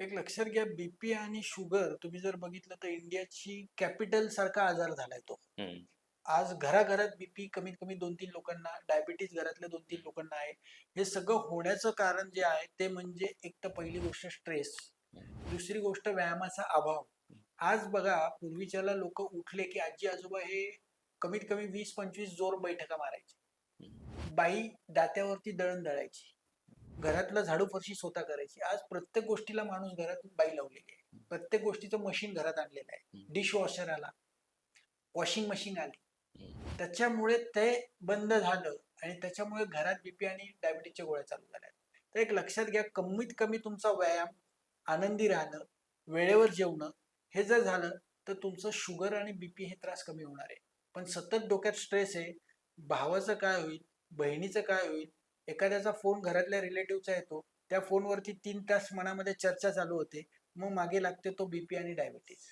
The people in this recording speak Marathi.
एक लक्षात घ्या बीपी आणि शुगर तुम्ही जर बघितलं तर इंडियाची कॅपिटल सारखा आजार झालाय तो. आज घराघरात बीपी कमीत कमी दोन तीन लोकांना डायबिटीज घरातल्या दोन तीन लोकांना आहे. हे सगळं होण्याचं कारण जे आहे ते म्हणजे एक तर पहिली गोष्ट स्ट्रेस दुसरी गोष्ट व्यायामाचा अभाव. आज बघा पूर्वीच्याला लोक उठले की आजी आजोबा हे कमीत कमी वीस पंचवीस जोर बैठका मारायचे. बाई दात्यावरती दळण दळायची. घरातलं झाडू फरशी स्वतः करायची. आज प्रत्येक गोष्टीला माणूस घरात बाई लावलेली आहे. प्रत्येक गोष्टीचं मशीन घरात आणलेलं आहे. डिश वॉशर आला. वॉशिंग मशीन आली. त्याच्यामुळे ते बंद झालं आणि त्याच्यामुळे घरात बीपी आणि डायबिटीसच्या गोळ्या चालू झाल्या. तर एक लक्षात घ्या कमीत कमी तुमचा व्यायाम आनंदी राहणं वेळेवर जेवणं हे जर झालं तर तुमचं शुगर आणि बीपी हे त्रास कमी होणार आहे. पण सतत डोक्यात स्ट्रेस आहे. भावाचं काय होईल? बहिणीचं काय होईल? एखाद्याचा फोन घरातल्या रिलेटिव्हचा येतो त्या फोनवरती तीन तास मनामध्ये चर्चा चालू होते. मग मागे लागते तो बीपी आणि डायबिटीस